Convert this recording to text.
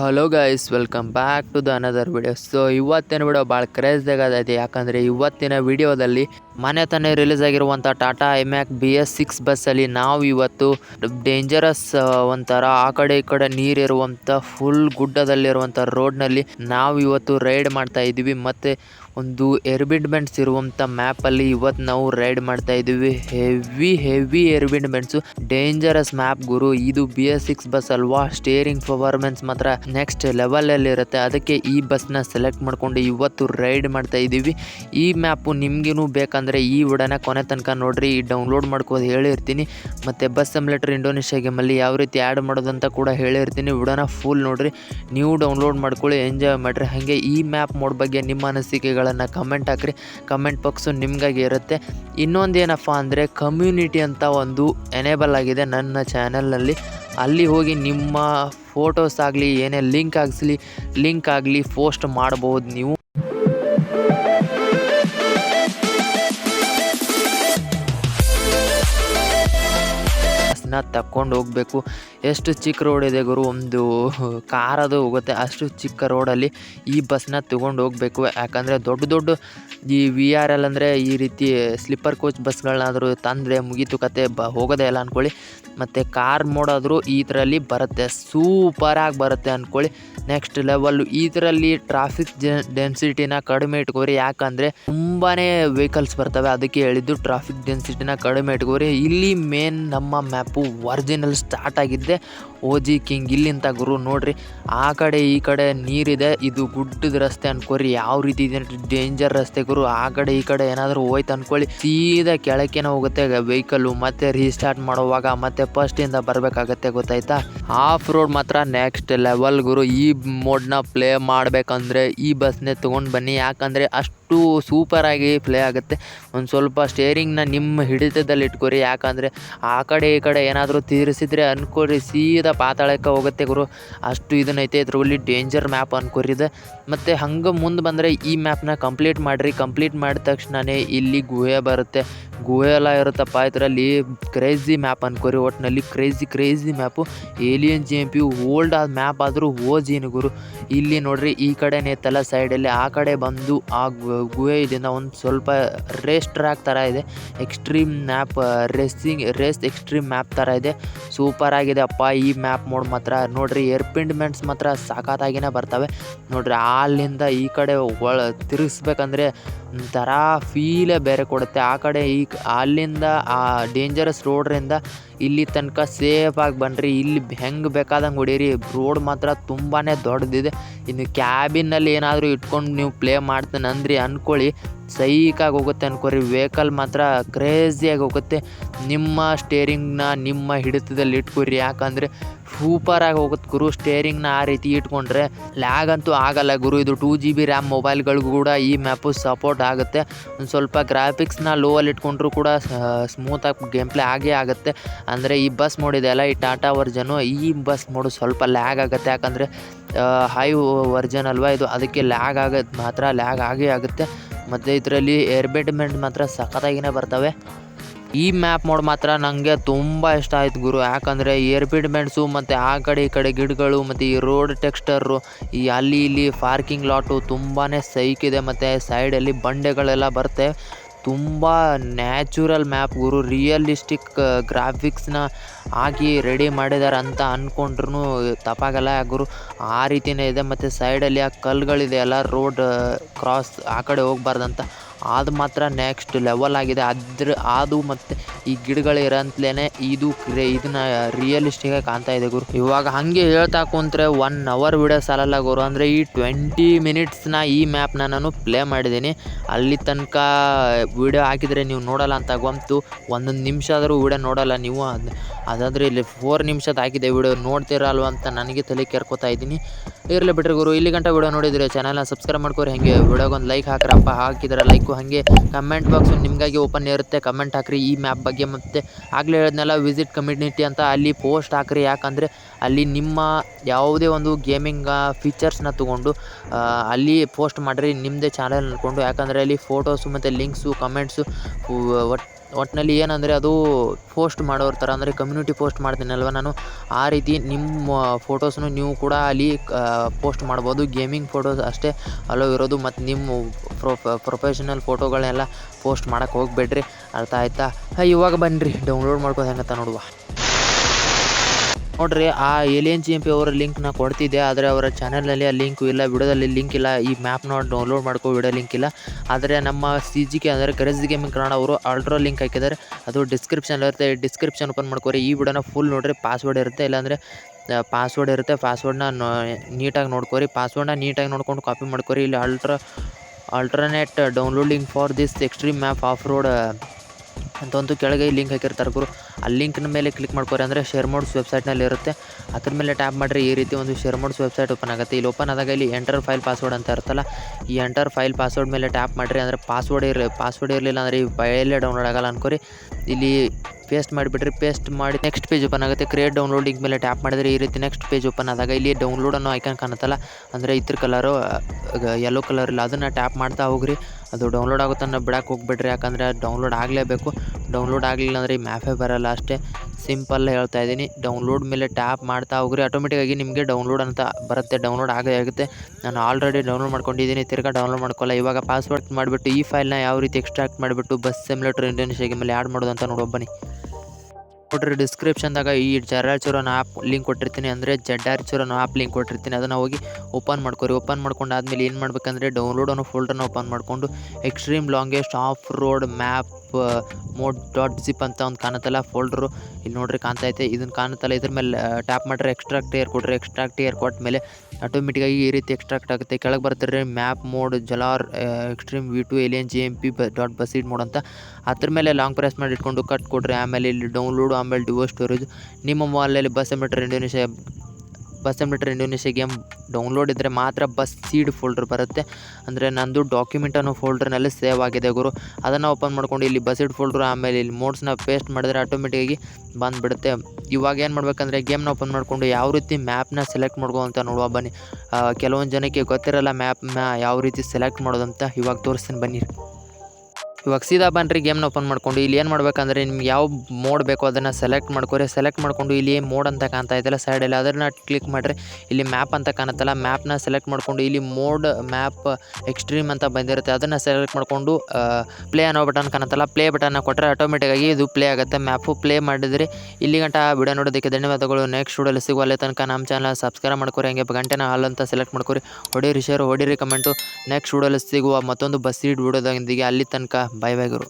Hello guys welcome back to the another video so ಇವತ್ತಿನ video ಭಾಳ ಕ್ರೇಜ್ದಾಗ ಅದೈತಿ ಯಾಕಂದರೆ ಇವತ್ತಿನ ವಿಡಿಯೋದಲ್ಲಿ ಮನೆ ತಾನೇ ರಿಲೀಸ್ ಆಗಿರುವಂಥ ಟಾಟಾ ಎಮ್ಯಾಕ್ ಬಿ ಎಸ್ ಸಿಕ್ಸ್ ಬಸ್ಸಲ್ಲಿ ನಾವು ಇವತ್ತು ಡೇಂಜರಸ್ ಒಂಥರ ಆ ಕಡೆ ಈ ಕಡೆ ನೀರಿರುವಂಥ ಫುಲ್ ಗುಡ್ಡದಲ್ಲಿರುವಂಥ ರೋಡ್ನಲ್ಲಿ ನಾವು ಇವತ್ತು ರೈಡ್ ಮಾಡ್ತಾ ಇದ್ದೀವಿ. ಮತ್ತು ಒಂದು ಎರ್ಬಿಡ್ಮೆಂಟ್ಸ್ ಇರುವಂಥ ಮ್ಯಾಪಲ್ಲಿ ಇವತ್ತು ನಾವು ರೈಡ್ ಮಾಡ್ತಾ ಇದ್ದೀವಿ. ಹೆವಿ ಹೆವಿ ಎರ್ಬಿಡ್ಮೆಂಟ್ಸು ಡೇಂಜರಸ್ ಮ್ಯಾಪ್ ಗುರು, ಇದು ಬಿ ಎಸ್ ಸಿಕ್ಸ್ ಬಸ್ ಅಲ್ವಾ? ಸ್ಟೇರಿಂಗ್ ಪರ್ಫಾರ್ಮೆನ್ಸ್ ಮಾತ್ರ ನೆಕ್ಸ್ಟ್ ಲೆವೆಲಲ್ಲಿ ಇರುತ್ತೆ ಅದಕ್ಕೆ ಈ ಬಸ್ನ ಸೆಲೆಕ್ಟ್ ಮಾಡ್ಕೊಂಡು ಇವತ್ತು ರೈಡ್ ಮಾಡ್ತಾ ಇದ್ದೀವಿ. ಈ ಮ್ಯಾಪು ನಿಮಗೇನು ಬೇಕಂದರೆ ಈ ವಿಡೋನ ಕೊನೆ ತನಕ ನೋಡ್ರಿ ಡೌನ್ಲೋಡ್ ಮಾಡ್ಕೋದು ಹೇಳಿರ್ತೀನಿ ಮತ್ತು ಬಸ್ ಸಿಮ್ಯುಲೇಟರ್ ಇಂಡೋನೇಷ್ಯಾ ಗೇಮಲ್ಲಿ ಯಾವ ರೀತಿ ಆ್ಯಡ್ ಮಾಡೋದಂತ ಕೂಡ ಹೇಳಿರ್ತೀನಿ ವಿಡೋನ ಫುಲ್ ನೋಡ್ರಿ, ನೀವು ಡೌನ್ಲೋಡ್ ಮಾಡ್ಕೊಳ್ಳಿ ಎಂಜಾಯ್ ಮಾಡಿರಿ. ಹಾಗೆ ಈ ಮ್ಯಾಪ್ ಮೋಡ್ ಬಗ್ಗೆ ನಿಮ್ಮ ಅನಿಸಿಕೆಗಳನ್ನು ಕಮೆಂಟ್ ಹಾಕ್ರಿ. ಕಮೆಂಟ್ ಬಾಕ್ಸು ನಿಮಗಾಗಿ ಇರುತ್ತೆ. ಇನ್ನೊಂದು ಏನಪ್ಪ ಅಂದರೆ ಕಮ್ಯುನಿಟಿ ಅಂತ ಒಂದು ಎನೇಬಲ್ ಆಗಿದೆ ನನ್ನ ಚಾನಲ್ನಲ್ಲಿ ಅಲ್ಲಿ. ಹೋಗಿ ನಿಮ್ಮ ಫೋಟೋಸ್ ಆಗಲಿ, ಏನೇ ಲಿಂಕ್ ಆಗಿಸ್ಲಿ ಲಿಂಕ್ ಆಗಲಿ ಪೋಸ್ಟ್ ಮಾಡ್ಬೋದು ನೀವು. ಬಸ್ನ ತಕ್ಕೊಂಡು ಹೋಗಬೇಕು. ಎಷ್ಟು ಚಿಕ್ಕ ರೋಡ್ ಇದೆ ಗುರು? ಒಂದು ಕಾರ್ ಅದು ಹೋಗುತ್ತೆ. ಅಷ್ಟು ಚಿಕ್ಕ ರೋಡಲ್ಲಿ ಈ ಬಸ್ನ ತಗೊಂಡು ಹೋಗಬೇಕು. ಯಾಕಂದರೆ ದೊಡ್ಡ ದೊಡ್ಡ ಈ ವಿ ಆರ್ ಎಲ್ ಅಂದರೆ ಈ ರೀತಿ ಸ್ಲಿಪ್ಪರ್ ಕೋಚ್ ಬಸ್ಗಳನ್ನಾದರೂ ತಂದರೆ ಮುಗೀತು ಕತೆ. ಬ, ಹೋಗೋದೇ ಇಲ್ಲ ಅಂದ್ಕೊಳ್ಳಿ ಮತ್ತು ಕಾರ್ ಮೋಡಾದರೂ ಈ ಥರಲ್ಲಿ ಬರುತ್ತೆ. ಸೂಪರಾಗಿ ಬರುತ್ತೆ ಅಂದ್ಕೊಳ್ಳಿ ನೆಕ್ಸ್ಟ್ ಲೆವೆಲ್ಲು ಈ ಥರಲ್ಲಿ ಟ್ರಾಫಿಕ್ ಡೆನ್ಸಿಟಿನ ಕಡಿಮೆ ಇಟ್ಕೋರಿ. ಯಾಕಂದರೆ ತುಂಬಾ ವೆಹಿಕಲ್ಸ್ ಬರ್ತವೆ. ಅದಕ್ಕೆ ಹೇಳಿದ್ದು ಟ್ರಾಫಿಕ್ ಡೆನ್ಸಿಟಿನ ಕಡಿಮೆ ಇಟ್ಕೋರಿ. ಇಲ್ಲಿ ಮೇನ್ ನಮ್ಮ ಮ್ಯಾಪು ಒರಿಜಿನಲ್ ಸ್ಟಾರ್ಟ್ ಆಗಿದ್ದೆ. ಓ ಕಿಂಗ್ ಇಲ್ಲಿಂತ ಗುರು, ನೋಡ್ರಿ, ಆ ಕಡೆ ಈ ಕಡೆ ನೀರಿದೆ, ಇದು ಗುಡ್ಡದ ರಸ್ತೆ ಅನ್ಕೋರಿ ಯಾವ ರೀತಿ ಇದೆ ಡೇಂಜರ್ ರಸ್ತೆ ಗುರು, ಆ ಕಡೆ ಈ ಕಡೆ ಏನಾದರೂ ಹೋಯ್ತು ಅನ್ಕೊಳ್ಳಿ, ಸೀದಾ ಕೆಳಕೆನ ಹೋಗುತ್ತೆ ವೆಹಿಕಲ್ಲು ಮತ್ತೆ ರೀಸ್ಟಾರ್ಟ್ ಮಾಡುವಾಗ, ಮತ್ತೆ ಫಸ್ಟಿಂದ ಬರಬೇಕಾಗತ್ತೆ, ಗೊತ್ತಾಯ್ತಾ? ಆಫ್ ರೋಡ್ ಮಾತ್ರ ನೆಕ್ಸ್ಟ್ ಲೆವೆಲ್ ಗುರು, ಈ ಮೋಡ್ನ ಪ್ಲೇ ಮಾಡಬೇಕಂದ್ರೆ, ಈ ಬಸ್ನೇ ತೊಗೊಂಡು ಬನ್ನಿ, ಯಾಕಂದರೆ ಅಷ್ಟು ಸೂಪರಾಗಿ ಪ್ಲೇ ಆಗುತ್ತೆ. ಒಂದು ಸ್ವಲ್ಪ ಸ್ಟೇರಿಂಗ್ನ ನಿಮ್ಮ ಹಿಡಿತದಲ್ಲಿ ಇಟ್ಕೊರಿ. ಯಾಕಂದರೆ ಆ ಕಡೆ ಈ ಕಡೆ ಏನಾದರೂ ತೀರಿಸಿದ್ರೆ ಅನ್ಕೋರಿ. ಸೀದಾ ಪಾತಾಳಕ್ಕೆ ಹೋಗುತ್ತೆ ಗುರು. ಅಷ್ಟು ಇದನ್ನೈತೆ ಇದರಲ್ಲಿ ಡೇಂಜರ್ ಮ್ಯಾಪ್ ಅನ್ಕೋರಿ ಇದು. ಮತ್ತು ಹಂಗೆ ಮುಂದೆ ಬಂದರೆ ಈ ಮ್ಯಾಪ್ನ ಕಂಪ್ಲೀಟ್ ಮಾಡಿರಿ. ಕಂಪ್ಲೀಟ್ ಮಾಡಿದ ತಕ್ಷಣವೇ ಇಲ್ಲಿ ಗುಹೆ ಬರುತ್ತೆ. ಗುಹೆ ಎಲ್ಲ ಇರುತ್ತಪ್ಪ. ಇದರಲ್ಲಿ ಕ್ರೇಜಿ ಮ್ಯಾಪ್ ಅನ್ಕೋರಿ. ಒಟ್ಟಿನಲ್ಲಿ crazy crazy map alien G M P old ಆದ ಮ್ಯಾಪ್ ಆದರೂ ಓ ಜೀನು ಗುರು. ಇಲ್ಲಿ ನೋಡ್ರಿ, ಈ ಕಡೆನೇ ತಲ ಸೈಡಲ್ಲಿ ಆ ಕಡೆ ಬಂದು ಆ ಗುಹೆ ಇದರಿಂದ ಒಂದು ಸ್ವಲ್ಪ ರೇಸ್ ಟ್ರ್ಯಾಕ್ ಥರ ಇದೆ. Extreme map racing race extreme map ಥರ ಇದೆ. ಸೂಪರ್ ಆಗಿದೆ ಅಪ್ಪ. ಈ ಮ್ಯಾಪ್ ಮೋಡ್ ಮಾತ್ರ. ನೋಡ್ರಿ ಏರ್ಪಿಂಡ್ಮೆಂಟ್ಸ್ ಮಾತ್ರ ಸಾಕಾತಾಗಿನೇ ಬರ್ತವೆ. ನೋಡ್ರಿ, ಅಲ್ಲಿಂದ ಈ ಕಡೆ ಒಳ ತಿರುಗಿಸ್ಬೇಕಂದ್ರೆ ಒಂಥರ ಫೀಲೇ ಬೇರೆ ಕೊಡುತ್ತೆ. ಆ ಕಡೆ ಈ ಅಲ್ಲಿಂದ ಆ ಡೇಂಜರಸ್ ರೋಡ್ರಿಂದ ಇಲ್ಲಿ ತನಕ ಸೇಫಾಗಿ ಬನ್ನಿರಿ ಇಲ್ಲಿ ಹೆಂಗೆ ಬೇಕಾದಂಗೆ ಹೊಡೀರಿ. ರೋಡ್ ಮಾತ್ರ ತುಂಬಾ ದೊಡ್ಡದಿದೆ. ಇನ್ನು ಕ್ಯಾಬಿನಲ್ಲಿ ಏನಾದರೂ ಇಟ್ಕೊಂಡು ನೀವು ಪ್ಲೇ ಮಾಡ್ತೇನೆ ಅಂದ್ರಿ ಅಂದ್ಕೊಳ್ಳಿ ಸೈಕಾಗಿ ಹೋಗುತ್ತೆ ಅನ್ಕೋರಿ ವೆಹಿಕಲ್ ಮಾತ್ರ ಕ್ರೇಜಿಯಾಗಿ ಹೋಗುತ್ತೆ. ನಿಮ್ಮ ಸ್ಟೇರಿಂಗ್ನ ನಿಮ್ಮ ಹಿಡಿತದಲ್ಲಿ ಇಟ್ಕೊರಿ ಯಾಕಂದರೆ ಸೂಪರಾಗಿ ಹೋಗುತ್ತೆ ಗುರು. ಸ್ಟೇರಿಂಗ್ನ ಆ ರೀತಿ ಇಟ್ಕೊಂಡ್ರೆ ಲ್ಯಾಗ್ ಅಂತೂ ಆಗಲ್ಲ ಗುರು. ಇದು ಟೂ ಜಿ ಬಿ ರ್ಯಾಮ್ ಮೊಬೈಲ್ಗಳಿಗೂ ಕೂಡ ಈ ಮ್ಯಾಪು ಸಪೋರ್ಟ್ ಆಗುತ್ತೆ. ಒಂದು ಸ್ವಲ್ಪ ಗ್ರಾಫಿಕ್ಸ್ನ ಲೋವಲ್ಲಿ ಇಟ್ಕೊಂಡ್ರೂ ಕೂಡ ಸ್ಮೂತಾಗಿ ಗೇಮ್ ಪ್ಲೇ ಆಗೇ ಆಗುತ್ತೆ. ಅಂದರೆ ಈ ಬಸ್ ಮೋಡಿದೆಯಲ್ಲ ಈ ಟಾಟಾ ವರ್ಜನು ಈ ಬಸ್ ಮೋಡ್ ಸ್ವಲ್ಪ ಲ್ಯಾಗ್ ಆಗುತ್ತೆ. ಯಾಕಂದರೆ ಹೈ ವರ್ಜನ್ ಅಲ್ವಾ ಇದು? ಅದಕ್ಕೆ ಲ್ಯಾಗ್ ಆಗೋದು ಮಾತ್ರ ಲ್ಯಾಗ್ ಆಗೇ ಆಗುತ್ತೆ. ಮತ್ತು ಇದರಲ್ಲಿ ಏರ್ಬೆಡ್ಮೆಂಟ್ ಮಾತ್ರ ಸಖತ್ತಾಗಿನೇ ಬರ್ತವೆ. ಈ ಮ್ಯಾಪ್ ಮೋಡ್ ಮಾತ್ರ ನನಗೆ ತುಂಬ ಇಷ್ಟ ಆಯ್ತು ಗುರು. ಯಾಕಂದರೆ ಏರ್ಬಿಡ್ಮೆಂಟ್ಸು ಮತ್ತು ಆ ಕಡೆ ಈ ಕಡೆ ಗಿಡಗಳು ಮತ್ತು ಈ ರೋಡ್ ಟೆಕ್ಸ್ಟರು ಈ ಅಲ್ಲಿ ಇಲ್ಲಿ ಪಾರ್ಕಿಂಗ್ ಲಾಟು ತುಂಬಾ ಸೈಕಿದೆ ಮತ್ತು ಸೈಡಲ್ಲಿ ಬಂಡೆಗಳೆಲ್ಲ ಬರುತ್ತೆ. ತುಂಬ ನ್ಯಾಚುರಲ್ ಮ್ಯಾಪ್ ಗುರು. ರಿಯಲಿಸ್ಟಿಕ್ ಗ್ರಾಫಿಕ್ಸ್ನ ಹಾಕಿ ರೆಡಿ ಮಾಡಿದ್ದಾರೆ ಅಂತ ಅನ್ಕೊಂಡ್ರು ತಪ್ಪಾಗಲ್ಲ ಗುರು. ಆ ರೀತಿನೇ ಇದೆ. ಮತ್ತು ಸೈಡಲ್ಲಿ ಆ ಕಲ್ಲುಗಳಿದೆ ಎಲ್ಲ ರೋಡ್ ಕ್ರಾಸ್ ಆ ಕಡೆ ಹೋಗ್ಬಾರ್ದಂತ. ಅದು ಮಾತ್ರ ನೆಕ್ಸ್ಟ್ ಲೆವೆಲ್ ಆಗಿದೆ. ಅದ್ರ ಅದು ಮತ್ತು ಈ ಗಿಡಗಳು ಇರೋಂತ್ಲೇ ಇದು ಕ್ರೇ, ಇದನ್ನ ರಿಯಲಿಸ್ಟಿಕಾಗಿ ಕಾಣ್ತಾ ಇದೆ ಗುರು. ಇವಾಗ ಹಾಗೆ ಹೇಳ್ತಾ ಕುಂತ್ರೆ ಒನ್ ಅವರ್ ವಿಡಿಯೋ ಸಾಲಲ್ಲ ಗುರು. ಅಂದರೆ ಈ ಟ್ವೆಂಟಿ ಮಿನಿಟ್ಸ್ನ ಈ ಮ್ಯಾಪ್ನ ನಾನು ಪ್ಲೇ ಮಾಡಿದ್ದೀನಿ. ಅಲ್ಲಿ ತನಕ ವಿಡಿಯೋ ಹಾಕಿದರೆ ನೀವು ನೋಡಲ್ಲ ಅಂತ ಗೊಂತು ಒಂದೊಂದು ನಿಮಿಷ ಆದರೂ ವಿಡಿಯೋ ನೋಡಲ್ಲ ನೀವು. ಅದಾದರೆ ಇಲ್ಲಿ ಫೋರ್ ನಿಮಿಷದ ಹಾಕಿದೆ ವಿಡಿಯೋ ನೋಡ್ತಿರಲ್ವಾ ಅಂತ ನನಗೆ ತಲೆ ಕೇರ್ಕೋತಾ ಇದ್ದೀನಿ. ಇರಲಿ ಬಿಟ್ರಿ ಗುರು, ಇಲ್ಲಿ ಗಂಟೆ ವಿಡಿಯೋ ನೋಡಿದರೆ ಚಾನಲ್ನ ಸಬ್ಸ್ಕ್ರೈಬ್ ಮಾಡ್ಕೊರಿ. ಹಾಗೆ ವಿಡಿಯೋಗೊಂದು ಲೈಕ್ ಹಾಕ್ರಪ್ಪ, ಹಾಕಿದ್ರೆ ಲೈಕು ಹಾಗೆ. ಕಮೆಂಟ್ ಬಾಕ್ಸು ನಿಮಗಾಗಿ ಓಪನ್ ಇರುತ್ತೆ. ಕಮೆಂಟ್ ಹಾಕ್ರಿ ಈ ಮ್ಯಾಪ್ ಬಗ್ಗೆ ಮತ್ತು. ಆಗಲೇ ಹೇಳಿದ್ನೆಲ್ಲ ವಿಸಿಟ್ ಕಮ್ಯುನಿಟಿ ಅಂತ ಅಲ್ಲಿ ಪೋಸ್ಟ್ ಹಾಕ್ರಿ. ಯಾಕಂದರೆ ಅಲ್ಲಿ ನಿಮ್ಮ ಯಾವುದೇ ಒಂದು ಗೇಮಿಂಗ್ ಫೀಚರ್ಸ್ನ ತೊಗೊಂಡು ಅಲ್ಲಿ ಪೋಸ್ಟ್ ಮಾಡಿರಿ ನಿಮ್ಮದೇ ಚಾನಲ್ ನೋಡಿಕೊಂಡು. ಯಾಕಂದರೆ ಅಲ್ಲಿ ಫೋಟೋಸು ಮತ್ತು ಲಿಂಕ್ಸು ಕಮೆಂಟ್ಸು ಒಟ್ಟು ಒಟ್ಟಿನಲ್ಲಿ ಏನಂದರೆ ಅದು ಪೋಸ್ಟ್ ಮಾಡೋರ ಥರ, ಅಂದರೆ ಕಮ್ಯುನಿಟಿ ಪೋಸ್ಟ್ ಮಾಡ್ತೀನಲ್ವ ನಾನು, ಆ ರೀತಿ ನಿಮ್ಮ ಫೋಟೋಸ್ನು ನೀವು ಕೂಡ ಅಲ್ಲಿ ಪೋಸ್ಟ್ ಮಾಡ್ಬೋದು. ಗೇಮಿಂಗ್ ಫೋಟೋಸ್ ಅಷ್ಟೇ ಅಲೋ ಇರೋದು, ಮತ್ತು ನಿಮ್ಮ ಪ್ರೊಫೆಷನಲ್ ಫೋಟೋಗಳನ್ನೆಲ್ಲ ಪೋಸ್ಟ್ ಮಾಡೋಕ್ಕೆ ಹೋಗ್ಬೇಡ್ರಿ. ಅರ್ಥ ಆಯ್ತಾ? ಇವಾಗ ಬನ್ನಿರಿ ಡೌನ್ಲೋಡ್ ಮಾಡ್ಕೋದು ಹೆಂಗತ್ತ ನೋಡುವ. ನೋಡ್ರಿ, ಆ ಏಲಿಯನ್ ಜಿ ಎಂ ಪಿ ಅವರ ಲಿಂಕ್ ನಾ ಕೊಡ್ತಿದ್ದೆ ಆದರೆ ಅವರ ಚಾನಲ್ನಲ್ಲಿ ಆ ಲಿಂಕ್ ಇಲ್ಲ, ವಿಡಿಯೋದಲ್ಲಿ ಲಿಂಕ್ ಇಲ್ಲ, ಈ ಮ್ಯಾಪ್ನ ಡೌನ್ಲೋಡ್ ಮಾಡ್ಕೋ ವಿಡಿಯೋ ಲಿಂಕ್ ಇಲ್ಲ. ಆದರೆ ನಮ್ಮ ಸಿ ಜಿ ಕೆ ಅಂದರೆ ಕರೆಸ್ ಗೇಮಿಂಗ್ ಕನ್ನಡ ಅವರು ಅಲ್ಟ್ರಾ ಲಿಂಕ್ ಹಾಕಿದ್ದಾರೆ. ಅದು ಡಿಸ್ಕ್ರಿಪ್ಷನ್ ಇರುತ್ತೆ ಡಿಸ್ಕ್ರಿಪ್ಷನ್ ಓಪನ್ ಮಾಡ್ಕೋರಿ, ಈ ವಿಡಿಯೋನ ಫುಲ್ ನೋಡ್ರಿ ಪಾಸ್ವರ್ಡ್ ಇರುತ್ತೆ, ಇಲ್ಲಾಂದರೆ ಪಾಸ್ವರ್ಡ್ ಇರುತ್ತೆ ಪಾಸ್ವರ್ಡ್ನ ನೀಟಾಗಿ ನೋಡ್ಕೋರಿ ಪಾಸ್ವರ್ಡ್ನ ನೀಟಾಗಿ ನೋಡ್ಕೊಂಡು ಕಾಪಿ ಮಾಡ್ಕೋರಿ. ಇಲ್ಲಿ ultra ಅಲ್ಟ್ರಾನೆಟ್ downloading for this extreme map off road ಅಂತ ಕೆಳಗೆ ಲಿಂಕ್ ಹಾಕಿರ್ತಾರೆ ಗುರು. ಆ ಲಿಂಕ್ನ ಮೇಲೆ ಕ್ಲಿಕ್ ಮಾಡ್ಕೊರಿ ಅಂದರೆ ಶೇರ್ ಮೋಡ್ಸ್ ವೆಬ್ಸೈಟ್ನಲ್ಲಿ ಇರುತ್ತೆ. ಅದ್ರ ಮೇಲೆ ಟ್ಯಾಪ್ ಮಾಡಿರಿ, ಈ ರೀತಿ ಒಂದು ಶೇರ್ ಮೋಡ್ಸ್ ವೆಬ್ಸೈಟ್ ಓಪನ್ ಆಗುತ್ತೆ. ಇಲ್ಲಿ ಓಪನ್ ಆದಾಗ ಇಲ್ಲಿ ಎಂಟರ್ ಫೈಲ್ ಪಾಸ್ವರ್ಡ್ ಅಂತ ಇರುತ್ತಲ್ಲ, ಈ ಎಂಟರ್ ಫೈಲ್ ಪಾಸ್ವರ್ಡ್ ಮೇಲೆ ಟ್ಯಾಪ್ ಮಾಡಿರಿ ಅಂದರೆ ಪಾಸ್ವರ್ಡ್ ಇರ ಪಾಸ್ವರ್ಡ್ ಇರಲಿಲ್ಲ ಅಂದರೆ ಈ ಫೈಲೇ ಡೌನ್ಲೋಡ್ ಆಗಲ್ಲ ಅನ್ಕೋರಿ. ಇಲ್ಲಿ ಪೇಸ್ಟ್ ಮಾಡಿಬಿಟ್ರಿ ಪೇಸ್ಟ್ ಮಾಡಿ ನೆಕ್ಸ್ಟ್ ಪೇಜ್ ಓಪನ್ ಆಗುತ್ತೆ. ಕ್ರಿಯೇಟ್ ಡೌನ್ಲೋಡ್ ಲಿಂಕ್ ಮೇಲೆ ಟ್ಯಾಪ್ ಮಾಡಿದರೆ ಈ ರೀತಿ ನೆಕ್ಸ್ಟ್ ಪೇಜ್ ಓಪನ್ ಆದಾಗ ಇಲ್ಲಿ ಡೌನ್ಲೋಡ್ ಅನ್ನೋ ಐಕಾನ್ ಕಾಣುತ್ತಲ್ಲ, ಅಂದರೆ ಇದ್ರ ಕಲರು ಯೆಲ್ಲೋ ಕಲರ್ ಇಲ್ಲ, ಅದನ್ನು ಟ್ಯಾಪ್ ಮಾಡ್ತಾ ಹೋಗ್ರಿ. ಅದು ಡೌನ್ಲೋಡ್ ಆಗುತ್ತನ್ನ ಬಿಡಕ್ಕೆ ಹೋಗ್ಬೇಡ್ರಿ. ಯಾಕಂದರೆ ಡೌನ್ಲೋಡ್ ಆಗಲೇಬೇಕು. ಡೌನ್ಲೋಡ್ ಆಗಲಿಲ್ಲ ಅಂದರೆ ಈ ಮ್ಯಾಪೇ ಬರಲ್ಲ ಅಷ್ಟೇ. ಸಿಂಪಲ್ ಹೇಳ್ತಾ ಇದ್ದೀನಿ. ಡೌನ್ಲೋಡ್ ಮೇಲೆ ಟ್ಯಾಪ್ ಮಾಡ್ತಾ ಹೋಗ್ರಿ. ಆಟೋಮೆಟಿಕ್ಕಾಗಿ ನಿಮಗೆ ಡೌನ್ಲೋಡ್ ಅಂತ ಬರುತ್ತೆ. ಡೌನ್ಲೋಡ್ ಆಗೇ ಆಗುತ್ತೆ. ನಾನು ಆಲ್ರೆಡಿ ಡೌನ್ಲೋಡ್ ಮಾಡ್ಕೊಂಡಿದ್ದೀನಿ. ತಿರ್ಗಾ ಡೌನ್ಲೋಡ್ ಮಾಡ್ಕೊಲ್ಲ. ಇವಾಗ ಪಾಸ್ವರ್ಡ್ ಮಾಡಿಬಿಟ್ಟು ಈ ಫೈಲ್ನ ಯಾವ ರೀತಿ ಎಕ್ಸ್ಟ್ರಾಕ್ಟ್ ಮಾಡಿಬಿಟ್ಟು ಬಸ್ ಸಿಮ್ಯುಲೇಟರ್ ಇಂಡೋನೇಷಿಯಾಗೆ ಮೇಲೆ ಆ್ಯಡ್ ಮಾಡೋದು ಅಂತ ನೋಡೋ ಬನ್ನಿ. ನೋಡ್ರಿ ಡಿಸ್ಕ್ರಿಪ್ಷನ್ದಾಗ ಈ ಜೆಡ್ ಚೂರನ್ ಆ್ಯಪ್ ಲಿಂಕ್ ಕೊಟ್ಟಿರ್ತೀನಿ ಅಂದರೆ ಜೆಡ್ ಆರ್ ಚೂರನ್ ಆ್ಯಪ್ ಲಿಂಕ್ ಕೊಟ್ಟಿರ್ತೀನಿ. ಅದನ್ನು ಹೋಗಿ ಓಪನ್ ಮಾಡ್ಕೊರಿ. ಓಪನ್ ಮಾಡ್ಕೊಂಡು ಆದಮೇಲೆ ಏನು ಮಾಡ್ಬೇಕಂದ್ರೆ ಡೌನ್ಲೋಡ್ ಅನ್ನೋ ಫೋಲ್ಡರ್ನ ಓಪನ್ ಮಾಡಿಕೊಂಡು extreme longest off road map mod dot zip ಅಂತ ಒಂದು ಕಾಣುತ್ತಲ್ಲ ಫೋಲ್ಡ್ರು ಇಲ್ಲಿ ನೋಡ್ರಿ ಕಾಣ್ತಾ ಐತೆ. ಇದನ್ನು ಕಾಣುತ್ತಲ್ಲ ಇದ್ರ ಮೇಲೆ ಟ್ಯಾಪ್ ಮಾಡಿದ್ರೆ ಎಕ್ಸ್ಟ್ರಾಕ್ಟ್ ಏರ್ ಕೊಡ್ರಿ ಎಕ್ಸ್ಟ್ರಾಕ್ಟ್ ಏರ್ ಕೊಟ್ಟ ಮೇಲೆ ಆಟೋಮೆಟಿಕ್ಕಾಗಿ ಈ ರೀತಿ ಎಕ್ಸ್ಟ್ರಾಕ್ಟ್ ಆಗುತ್ತೆ. ಕೆಳಗೆ ಬರ್ತಾರೆ map mod ಜಲಾರ್ extreme V two alien G M P ಬ ಡಾಟ್ ಬಸೀಡ್ ಮೋಡ್ ಅಂತ. ಅದ್ರ ಮೇಲೆ ಲಾಂಗ್ ಪ್ರೆಸ್ ಮಾಡಿ ಇಟ್ಕೊಂಡು ಕಟ್ ಕೊಡ್ರಿ. ಆಮೇಲೆ ಇಲ್ಲಿ ಡೌನ್ಲೋಡು ಆಮೇಲೆ ಡಿವೋ ಸ್ಟೋರೇಜ್ ನಿಮ್ಮ ಮೊಬೈಲಲ್ಲಿ bus simulator Indonesia bus simulator Indonesia game download ಇದ್ದರೆ ಮಾತ್ರ ಬಸ್ ಸೀಡ್ ಫೋಲ್ಡ್ರ್ ಬರುತ್ತೆ. ಅಂದರೆ ನಂದು ಡಾಕ್ಯುಮೆಂಟ್ ಅನ್ನೋ ಫೋಲ್ಡ್ರ್ನಲ್ಲಿ ಸೇವ್ ಆಗಿದೆ ಗುರು. ಅದನ್ನು ಓಪನ್ ಮಾಡ್ಕೊಂಡು ಇಲ್ಲಿ ಬಸಿಡ್ ಫೋಲ್ಡ್ರು ಆಮೇಲೆ ಇಲ್ಲಿ ಮೋಡ್ಸ್ನ ಪೇಸ್ಟ್ ಮಾಡಿದ್ರೆ ಆಟೋಮೆಟಿಕಾಗಿ ಬಂದುಬಿಡುತ್ತೆ. ಇವಾಗ ಏನು ಮಾಡಬೇಕಂದ್ರೆ ಗೇಮ್ನ ಓಪನ್ ಮಾಡಿಕೊಂಡು ಯಾವ ರೀತಿ ಮ್ಯಾಪ್ನ ಸೆಲೆಕ್ಟ್ ಮಾಡ್ಕೋ ಅಂತ ನೋಡುವ ಬನ್ನಿ. ಕೆಲವೊಂದು ಜನಕ್ಕೆ ಗೊತ್ತಿರಲ್ಲ ಮ್ಯಾಪ್ನ ಯಾವ ರೀತಿ ಸೆಲೆಕ್ಟ್ ಮಾಡೋದಂತ. ಇವಾಗ ತೋರಿಸ್ತೀನಿ ಬನ್ನಿ. ಇವಾಗ ಸೀದಾ ಬನ್ನಿರಿ ಗೇಮ್ನ ಓಪನ್ ಮಾಡ್ಕೊಂಡು. ಇಲ್ಲಿ ಏನು ಮಾಡ್ಬೇಕಂದ್ರೆ, ನಿಮ್ಗೆ ಯಾವ ಮೋಡ್ ಬೇಕೋ ಅದನ್ನು ಸೆಲೆಕ್ಟ್ ಮಾಡ್ಕೊರಿ. ಸೆಲೆಕ್ಟ್ ಮಾಡ್ಕೊಂಡು ಇಲ್ಲಿ ಮೋಡ್ ಅಂತ ಕಾಣ್ತಾ ಇದೆಯಲ್ಲ ಸೈಡಲ್ಲಿ ಅದನ್ನು ಕ್ಲಿಕ್ ಮಾಡಿರಿ. ಇಲ್ಲಿ ಮ್ಯಾಪ್ ಅಂತ ಕಾಣುತ್ತಲ್ಲ. ಮ್ಯಾಪ್ನ ಸೆಲೆಕ್ಟ್ ಮಾಡ್ಕೊಂಡು ಇಲ್ಲಿ ಮೋಡ್ ಮ್ಯಾಪ್ ಎಕ್ಸ್ಟ್ರೀಮ್ ಅಂತ ಬಂದಿರುತ್ತೆ. ಅದನ್ನು ಸೆಲೆಕ್ಟ್ ಮಾಡಿಕೊಂಡು ಪ್ಲೇ ಅನ್ನೋ ಬಟನ್ ಕಾಣುತ್ತಲ್ಲ. ಪ್ಲೇ ಬಟನ್ನ ಕೊಟ್ಟರೆ ಆಟೋಮೆಟಿಕ್ಕಾಗಿ ಇದು ಪ್ಲೇ ಆಗುತ್ತೆ. ಮ್ಯಾಪು ಪ್ಲೇ ಮಾಡಿದ್ರೆ. ಇಲ್ಲಿ ಗಂಟ ವಿಡಿಯೋ ನೋಡೋದಕ್ಕೆ ಧನ್ಯವಾದಗಳು. ನೆಕ್ಸ್ಟ್ ವಿಡಿಯೋಲಿ ಸಿಗುವ ಅಲ್ಲೇ ತನಕ ನಮ್ಮ ಚಾನಲ್ ಸಬ್ಸ್ಕ್ರೈಬ್ ಮಾಡ್ಕೊರಿ. ಹಂಗೆ ಗಂಟೆನ ಹಾಲು ಅಂತ ಸೆಲೆಕ್ಟ್ ಮಾಡ್ಕೊರಿ. ಹೊಡೀರಿ ಶೇರ್ ಹೊಡೀರಿ ಕಮೆಂಟು ನೆಕ್ಸ್ಟ್ ವಿಡಿಯೋಲಿ ಸಿಗುವ ಮತ್ತೊಂದು ಬಸ್ ಸೀಟ್ ವಿಡಿಯೋದೊಂದಿಗೆ ಅಲ್ಲಿ ತನಕ ಬೈ ಬೈ ಗುರು